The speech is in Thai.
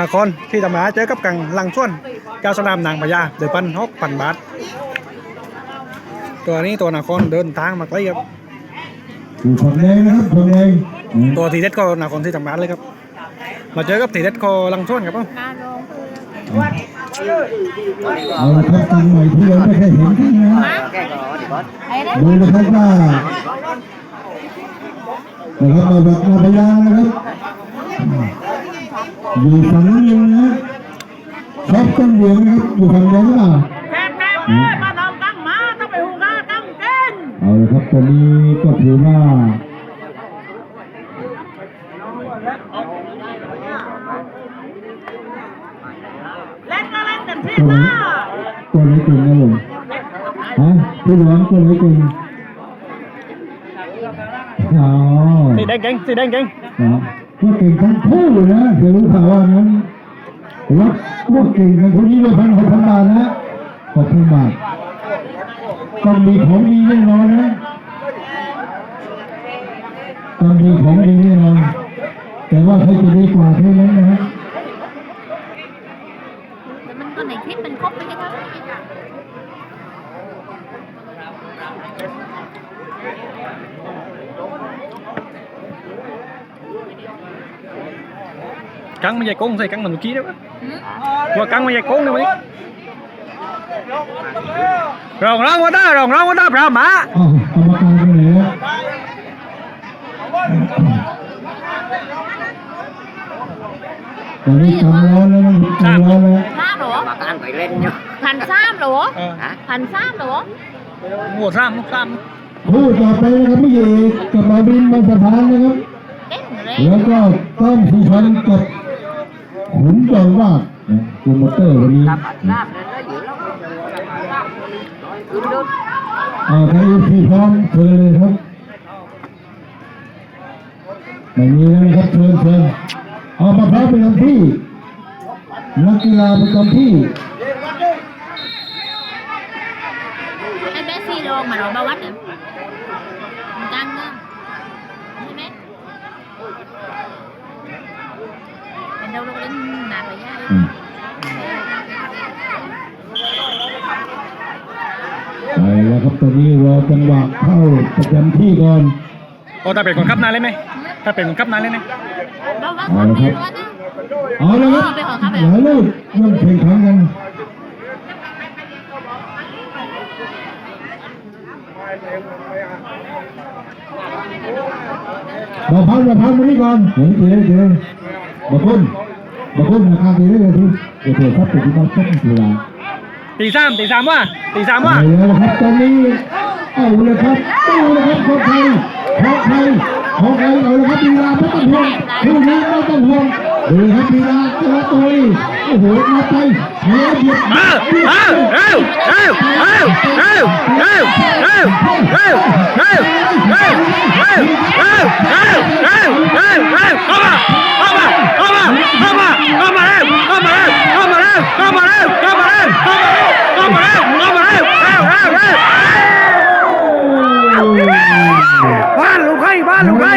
นครที่ตำราเจอกับกังลังชวนเจ้าสนามนางพญาเดือพันหกพันบาท ตัวนี้ตัวนครเดินทางมาไกลครับอยู่ฝั่งแดงนะครับฝั่งแดงตัวทีเด็ดก็นครที่ตำราเลยครับ มาเจอกับทีเด็ดก็ลังชวนครับเอ้าเอาละครับตังใหม่ที่เราไม่เคยเห็นกันนะดูนะครับว่านะครับมาแบบมาพยานะครับ อยู่ฝั่งนี้นะชอบต้นเหลืองนะครับอยู่ฝั่งแดงหรือเปล่าแข่งแข่งเลยมาทำตั้งมาต้องไปหูกาตั้งเต้นเอาละครับตอนนี้ก็ถือว่าเล่นก็เล่นกันที่ตัวไหนหน้าตัวไหนเก่งนะลุงฮะพี่หลวงตัวไหนเก่งอ๋อ สีแดงเก่งสีแดงเก่ง นะ ก็เก่งทั้งคู่นะเสียรู้ข่าวว่านั้นรักก็เก่งกันคนนี้ด้วยพันหกพันบาทนะหกพันบาทต้องมีของดีแน่นอนนะต้องมีของดีแน่นอนแต่ว่าใครจะดีกว่าเท่านั้นนะมันก็ไหนคลิป็นครบไปแล้ว cắn mấy dây cốn không thấy cắn mình kia đó qua ừ. cắn mấy dây cốn đâu mấy rồng rong quá đó rồng rong quá đó ra mã thành sam lúa ờ. thành sam lúa mùa sam mùa sam ผู้ต่อไปนะครับพี่เอกกับมาบินมาสะพานนะครับแล้วก็ต้องผู้พันกับ ขุนจองวาดนะโปรโมเตอร์วันนี้อาใครที่พร้อมเชิญเลยครับไม่มีนะครับเชิญเชิญเอามะพร้าวไปทำที่นักกีฬาประจำที่ไอ้แม่ซีลงมาหรอมาวัดเนี่ยมันจังเนอะใช่ไหมเป็นเราเราก็เล่นหนาไปย่า อืม ไปแล้วครับตอนนี้รอจังหวะเข้าประจำที่ก่อนำโอ้ถ้าเป็นคนขับนานเลยไหมถ้าเป็นคนขับนานเลยไหมเราว่าทำไม่รู้นะเอาละครับเอาไปขอครับหลายลูกเริ่มแข่งขันกันบอกพันบอกพันมานี่ก่อนเดี๋ยวเดี๋ยวเดี๋ยวบอกคุณบอกคุณราคาดีได้เลยทีเดี๋ยวเดี๋ยวครับติดที่เขาเช็คกีฬา ตีสามตีสามว่าตีสามไปว่าแล้วนะครับตอนนี้เอาเลยครับเอาเลยครับของใครของใครของใครเอาเลยครับลีลาไม่ต้องห่วงคู่นี้ไม่ต้องห่วงดูครับลีลาเจ้าตัวนี้โอ้โหมาไปเหยียบเหยียบเอาเอาเอาเอาเอาเอาเอา บ้านลูกไข่บ้านลูกไข่